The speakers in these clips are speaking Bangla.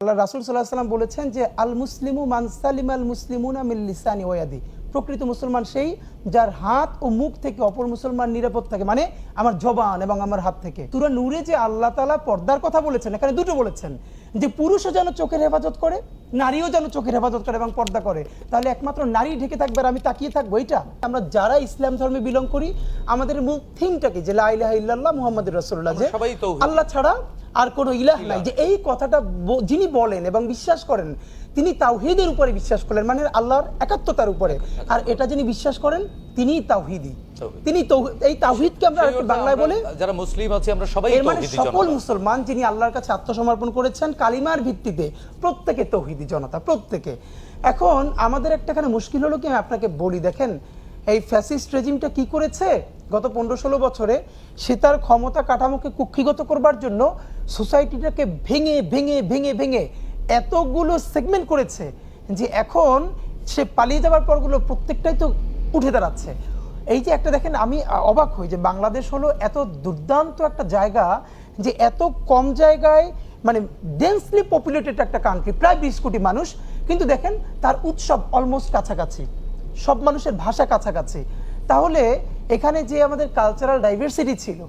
আল্লাহ রাসুল সাল্লাহ সাল্লাম বলেছেন যে আল মুসলিমু মানসালিম আল মুসলিমুনা মিল্লিসানি ওয়াদি প্রকৃত মুসলমান সেই যার হাত ও মুখ থেকে অপর মুসলমান নিরাপদ থাকে মানে আমার জবান এবং আমার হাত থেকে। তুরা নূরে যে আল্লাহ তালা পর্দার কথা বলেছেন, এখানে দুটো বলেছেন। যে পুরুষও যেন চোখের হেফাজত করে নারীও যেন চোখের হেফাজত করে এবং পর্দা করে। তাহলে একমাত্র নারী ঢেকে থাকবে আর আমি তাকিয়ে থাকব এটা আমরা যারা ইসলাম ধর্মে বিলং করি আমাদের মূল থিমটা কি? যে লা ইলাহা ইল্লাল্লাহ মুহাম্মাদুর রাসূলুল্লাহ যে। আল্লাহ ছাড়া আর কোনো ইলাহ নাই। যে এই কথাটা যিনি বলেন এবং বিশ্বাস করেন তিনি তাওহিদের উপরে বিশ্বাস করলেন মানে আল্লাহর একাত্মতার উপরে। আর এটা যিনি বিশ্বাস করেন তিনি তাওহিদি। তিনি এই তাওহিদকে আমরা বাংলায় বলে যারা মুসলিম আছি আমরা সবাই এর মানে সকল মুসলমান যিনি আল্লাহর কাছে আত্মসমর্পণ করেছেন কালিমার ভিত্তিতে প্রত্যেকে তৌহিদি জনতা প্রত্যেকে। এখন আমাদের একটা এখানে মুশকিল হলো কি? আমি আপনাকে বলি দেখেন এই ফ্যাসিস্ট রেজিমটা কি করেছে? গত পনেরো ষোলো বছরে সে তার ক্ষমতা কাঠামোকে কুক্ষিগত করবার জন্য সোসাইটিটাকে ভেঙে ভেঙে ভেঙে ভেঙে এতগুলো সেগমেন্ট করেছে যে এখন সে পালিয়ে যাওয়ার পরগুলো প্রত্যেকটাই তো উঠে দাঁড়াচ্ছে। এই যে একটা দেখেন, আমি অবাক হই যে বাংলাদেশ হলো এত দুর্দান্ত একটা জায়গা যে এত কম জায়গায় মানে ডেন্সলি পপুলেটেড একটা কান্ট্রি প্রায় বিশ কোটি মানুষ। কিন্তু দেখেন, তার উৎসব অলমোস্ট কাছাকাছি। সব মানুষের ভাষা কাছাকাছি। তাহলে এখানে যে আমাদের কালচারাল ডাইভার্সিটি ছিল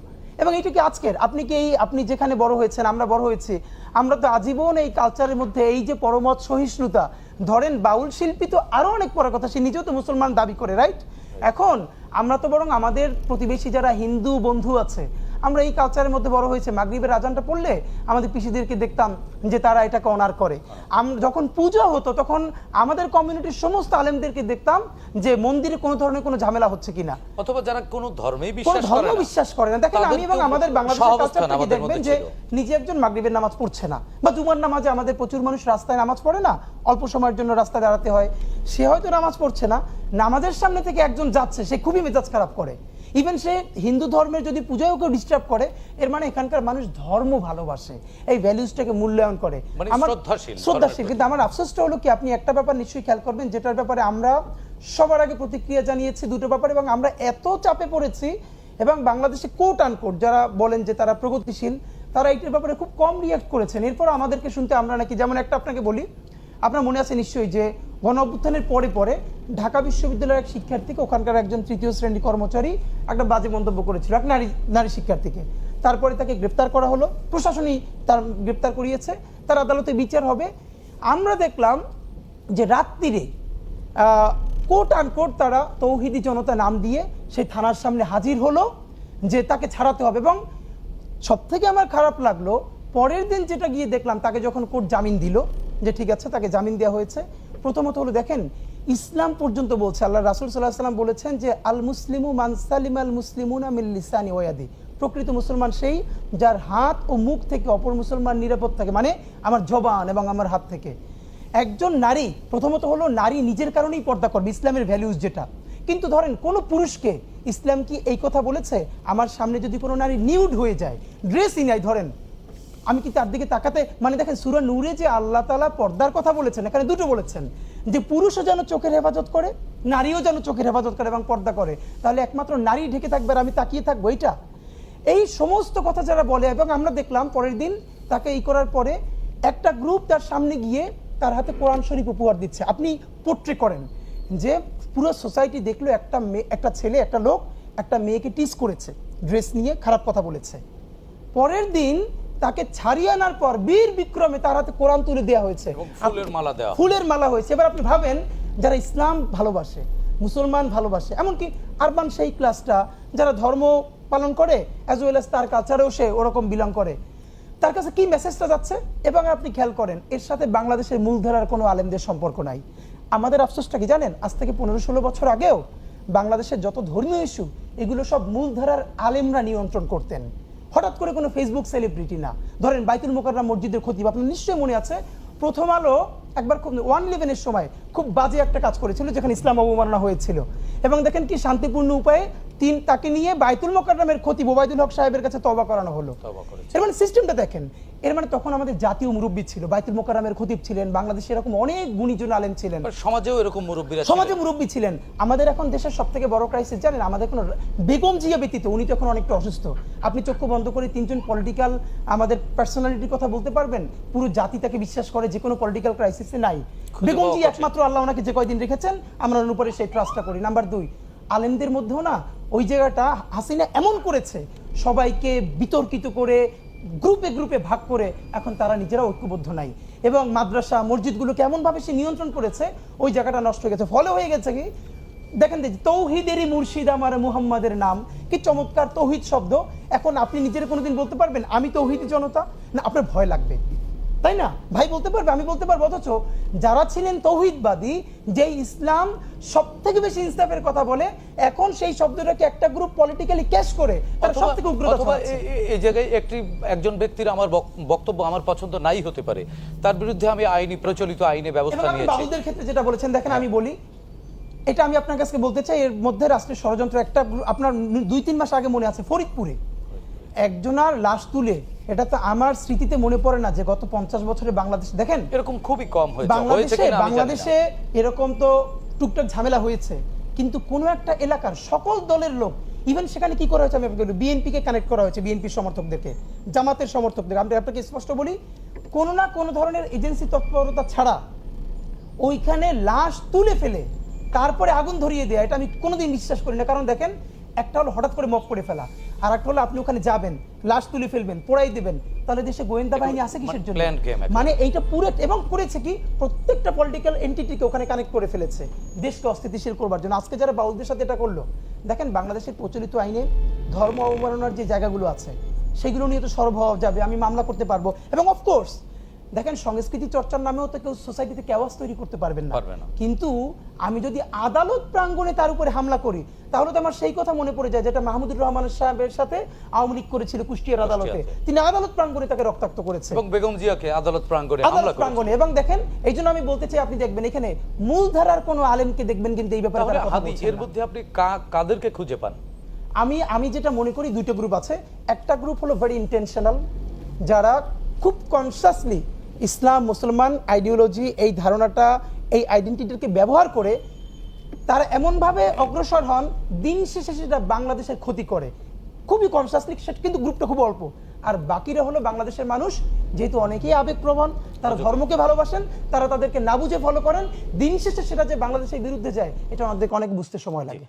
এবং এটা কি আজকের? আপনি কি এই আপনি যেখানে বড় হয়েছেন আমরা বড় হয়েছি আমরা তো আজীবন এই কালচারের মধ্যে এই যে পরমত সহিষ্ণুতা ধরেন বাউল শিল্পী তো আরও অনেক পরে কথা সে নিজেও তো মুসলমান দাবি করে রাইট এখন আমরা তো বরং আমাদের প্রতিবেশী যারা হিন্দু বন্ধু আছে আমরা এই কালচারের মধ্যে বড় হয়েছে। মাগরিবের আজানটা পড়লে আমাদের পিসিদেরকে দেখতাম যে তারা এটাকে অনার করে। যখন পূজা হতো তখন আমাদের কমিউনিটির সমস্ত আলেমদেরকে দেখতাম যে মন্দিরে কোনো ধরনের কোনো ঝামেলা হচ্ছে কিনা। অথবা যারা কোনো ধর্মেই কোন বিশ্বাস ধর্ম বিশ্বাস করে না। দেখেন আমি এবং আমাদের বাংলাদেশের দেখবেন যে নিজে একজন মাগরিবের নামাজ পড়ছে না। বা জুমার নামাজে আমাদের প্রচুর মানুষ রাস্তায় নামাজ পড়ে না অল্প সময়ের জন্য রাস্তায় দাঁড়াতে হয়। সে হয়তো নামাজ পড়ছে না নামাজের সামনে থেকে একজন যাচ্ছে সে খুবই মেজাজ খারাপ করে। ইভেন সে হিন্দু ধর্মের যদি পূজাও কেউ ডিস্টার্ব করে এর মানে এখানকার মানুষ ধর্ম ভালোবাসে এই ভ্যালুসটাকে মূল্যায়ন করে। মানে আমার শ্রদ্ধাশীল, শ্রদ্ধাশীল। কিন্তু আমার আফসোসটা হলো কি আপনি একটা ব্যাপার নিশ্চয়ই খেয়াল করবেন যেটার ব্যাপারে আমরা সবার আগে প্রতিক্রিয়া জানিয়েছি দুটো ব্যাপার এবং আমরা এত চাপে পড়েছি এবং বাংলাদেশে কোট আনকোট যারা বলেন যে তারা প্রগতিশীল তারা এইটার ব্যাপারে খুব কম রিয়াক্ট করেছেন। এরপর আমাদেরকে শুনতে আমরা নাকি যেমন একটা আপনাকে বলি আপনার মনে আছে নিশ্চয়ই যে গণ অভ্যুত্থানের পরে পরে ঢাকা বিশ্ববিদ্যালয়ের এক শিক্ষার্থীকে ওখানকার একজন তৃতীয় শ্রেণির কর্মচারী একটা বাজে মন্তব্য করেছিল, এক নারী নারী শিক্ষার্থীকে। তারপরে তাকে গ্রেপ্তার করা হলো। প্রশাসনই তার গ্রেপ্তার করিয়েছে। তার আদালতে বিচার হবে। আমরা দেখলাম যে রাত্রিরে কোট আনকোট তারা তৌহিদি জনতা নাম দিয়ে সেই থানার সামনে হাজির হলো যে তাকে ছাড়াতে হবে এবং সব থেকে আমার খারাপ লাগল, পরের দিন যেটা গিয়ে দেখলাম, তাকে যখন কোর্ট জামিন দিল, যে ঠিক আছে, তাকে জামিন দেওয়া হয়েছে। প্রথমত হলো দেখেন ইসলাম পর্যন্ত বলছে, আল্লাহ রাসুল সাল্লাহ সাল্লাম বলেছেন যে আল মুসলিমু মানসালিম আল মুসলিমুনা মিল লিসানি ওয়াদি প্রকৃত মুসলমান সেই যার হাত ও মুখ থেকে অপর মুসলমান নিরাপদ থাকে মানে আমার জবান এবং আমার হাত থেকে। একজন নারী প্রথমত হলো নারী নিজের কারণেই পর্দা করবে, ইসলামের ভ্যালিউজ যেটা। কিন্তু ধরেন কোনো পুরুষকে ইসলাম কি এই কথা বলেছে? আমার সামনে যদি কোনো নারী নিউড হয়ে যায় ড্রেসই নাই, ধরেন। আমি কি তার দিকে তাকাতে মানে দেখেন সুরা নূরে যে আল্লাহ তালা পর্দার কথা বলেছেন, এখানে দুটো বলেছেন, যে পুরুষও যেন চোখের হেফাজত করে, নারীও যেন চোখের হেফাজত করে এবং পর্দা করে। তাহলে একমাত্র নারী ঢেকে থাকবে আর আমি তাকিয়ে থাকব, এইটা? এই সমস্ত কথা যারা বলে, এবং আমরা দেখলাম পরের দিন তাকে এই করার পরে একটা গ্রুপ তার সামনে গিয়ে তার হাতে কোরআন শরীফ উপহার দিচ্ছে। আপনি পোট্রে করেন যে পুরো সোসাইটি দেখল একটা মেয়ে, একটা ছেলে, একটা লোক, একটা মেয়েকে টিস করেছে, ড্রেস নিয়ে খারাপ কথা বলেছে। পরের দিন তাকে ছাড়িয়ে আনার পর বীর বিক্রমে তার হাতে কোরআন তুলে দেওয়া হয়েছে। ফুলের মালা দেওয়া ফুলের মালা হয়েছে। এবার আপনি ভাবেন যারা ইসলাম ভালোবাসে মুসলমান ভালোবাসে এমনকি আরবান সেই ক্লাসটা যারা ধর্ম পালন করে অ্যাজ ওয়েল এস তার কালচারেও সে ওরকম বিলং করে তার কাছে কি মেসেজটা যাচ্ছে? এবং আপনি খেয়াল করেন এর সাথে বাংলাদেশের মূলধারার কোনো আলেমদের সম্পর্ক নাই। আমাদের আফসোসটা কি জানেন? আজ থেকে পনেরো ষোলো বছর আগেও বাংলাদেশের যত ধর্মীয় ইস্যু এগুলো সব মূলধারার আলেমরা নিয়ন্ত্রণ করতেন। হঠাৎ করে কোনো ফেসবুক সেলিব্রিটি না। ধরেন বাইতুল মোকাররম মসজিদের খতিব, আপনার নিশ্চয়ই মনে আছে, প্রথম আলো একবার খুব ওয়ান ইলেভেনের সময় খুব বাজে একটা কাজ করেছিল যেখানে ইসলাম অবমাননা হয়েছিল। এবং দেখেন কি শান্তিপূর্ণ উপায়ে তিন তাকে নিয়ে বাইতুল মোকাররমের ক্ষতি ওবায়দুল হক সাহেবের কাছে তবা করানো হলো। এর মানে সিস্টেমটা দেখেন এর মানে তখন আমাদের জাতীয় মুরব্বী ছিল বাইতুল মোকাররমের খতিব ছিলেন বাংলাদেশে এরকম অনেক গুণীজন আলেম ছিলেন। সমাজেও এরকম মুরব্বীরা সমাজে মুরব্বী ছিলেন। আমাদের এখন দেশের সব থেকে বড় ক্রাইসিস জানেন আমাদের কোনো বেগম জিয়া ব্যতীত উনি তো এখন অনেকটা অসুস্থ। আপনি চক্ষু বন্ধ করে তিনজন পলিটিক্যাল আমাদের পার্সোনালিটির কথা বলতে পারবেন? পুরো জাতি তাকে বিশ্বাস করে যে কোনো পলিটিক্যাল ক্রাইসিসে নাই। বেগম পাওয়া জি একমাত্র আল্লাহ ওনাকে যে কয়দিন রেখেছেন, আমরা ওনার উপরে সেই ট্রাস্টটা করি। নাম্বার দুই, আলেমদের মধ্যেও না ওই জায়গাটা হাসিনা এমন করেছে, সবাইকে বিতর্কিত করে গ্রুপে গ্রুপে ভাগ করে এখন তারা নিজেরা ঐক্যবদ্ধ নাই। এবং মাদ্রাসা, মসজিদগুলোকে এমনভাবে সে নিয়ন্ত্রণ করেছে, ওই জায়গাটা নষ্ট হয়ে গেছে। ফলে হয়ে গেছে কি? দেখেন যে তৌহিদেরই মুর্শিদ আমার মুহাম্মাদের নাম, কি চমৎকার তৌহিদ শব্দ। এখন আপনি নিজের কোনোদিন বলতে পারবেন, আমি তৌহিদি জনতা না, আপনার ভয় লাগবে। তাই না? ভাই বলতে পারবে আমি বলতে পারব অথচ যারা ছিলেন তৌহিদবাদী যে ইসলাম সব থেকে বেশি ইনসাফের কথা বলে এখন সেই শব্দটাকে একটা গ্রুপ পলিটিক্যালি ক্যাশ করে তারা সব থেকে উগ্রতা এই জায়গায় একটি একজন ব্যক্তির আমার বক- বক্তব্য আমার পছন্দ নাই হতে পারে। তার বিরুদ্ধে আমি আইনি প্রচলিত আইনে ব্যবস্থা নিয়েছি। বাউলদের ক্ষেত্রে যেটা বলেছেন দেখেন আমি বলি এটা আমি আপনার কাছে বলতে চাই এর মধ্যে রাষ্ট্রের ষড়যন্ত্র একটা আপনার দুই তিন মাস আগে মনে আছে ফরিদপুরে। একজনার লাশ তুলে এটা তো আমার স্মৃতিতে মনে পড়ে না যে গত পঞ্চাশ বছরে বাংলাদেশ দেখেন এরকম খুবই কম হয়েছে। বাংলাদেশে আমি। বাংলাদেশে এরকম তো টুকটাক ঝামেলা হয়েছে। কিন্তু কোনো একটা এলাকার সকল দলের লোক ইভেন সেখানে কি করা হয়েছে আমি আপনাকে বিএনপি কে কানেক্ট করা হয়েছে বিএনপির সমর্থকদেরকে জামাতের সমর্থকদের আমরা আপনাকে স্পষ্ট বলি কোনো না কোনো ধরনের এজেন্সি তৎপরতা ছাড়া ওইখানে লাশ তুলে ফেলে তারপরে আগুন ধরিয়ে দেয়া এটা আমি কোনোদিন বিশ্বাস করি না। কারণ দেখেন একটা হলো হঠাৎ করে মফ করে ফেলা আর একটা হলো আপনি ওখানে যাবেন লাশ তুলে ফেলবেন পোড়াই দেবেন তাহলে দেশে গোয়েন্দা বাহিনী আছে কিসের জন্য game একটা। মানে এইটা পুরো এবং করেছে কি প্রত্যেকটা পলিটিক্যাল এন্টিটিকে ওখানে কানেক্ট করে ফেলেছে দেশকে অস্থিতিশীল করবার জন্য আজকে যারা বাউলদের সাথে এটা করল দেখেন বাংলাদেশের প্রচলিত আইনে ধর্ম অবমাননার যে জায়গাগুলো আছে সেগুলো নিয়ে তো সরব হওয়া যাবে আমি মামলা করতে পারব এবং অফকোর্স দেখেন সংস্কৃতি চর্চার নামেও তো কেউ সোসাইটিতে কেওয়াজ তৈরি করতে পারবেন না। কিন্তু আমি যদি আদালত প্রাঙ্গণে তার উপরে হামলা করি তাহলে তো আমার সেই কথা মনে পড়ে যায় যেটা মাহমুদুর রহমান সাহেবের সাথে আওয়ামী লীগ করেছিল কুষ্টিয়ার আদালতে। তিনি আদালত প্রাঙ্গণে তাকে রক্তাক্ত করেছে। এবং বেগম জিয়াকে আদালত প্রাঙ্গণে আদালত প্রাঙ্গণে। এবং দেখেন এই জন্য আমি বলতে চাই আপনি দেখবেন এখানে মূলধারার কোনো আলেমকে দেখবেন কিন্তু এই ব্যাপারে এর মধ্যে আপনি কাদেরকে খুঁজে পান? আমি আমি যেটা মনে করি দুটো গ্রুপ আছে। একটা গ্রুপ হলো ভেরি ইন্টেনশনাল যারা খুব কনসিয়াসলি ইসলাম মুসলমান আইডিওলজি এই ধারণাটা এই আইডেন্টিটিকে ব্যবহার করে তারা এমনভাবে অগ্রসর হন দিন শেষে সেটা বাংলাদেশের ক্ষতি করে। খুবই কনসিয়াসলি সেটা কিন্তু গ্রুপটা খুব অল্প। আর বাকিরা হলো বাংলাদেশের মানুষ যেহেতু অনেকেই আবেগপ্রবণ তারা ধর্মকে ভালোবাসেন তারা তাদেরকে না বুঝে ফলো করেন দিন শেষে সেটা যে বাংলাদেশের বিরুদ্ধে যায় এটা আমাদেরকে অনেক বুঝতে সময় লাগে।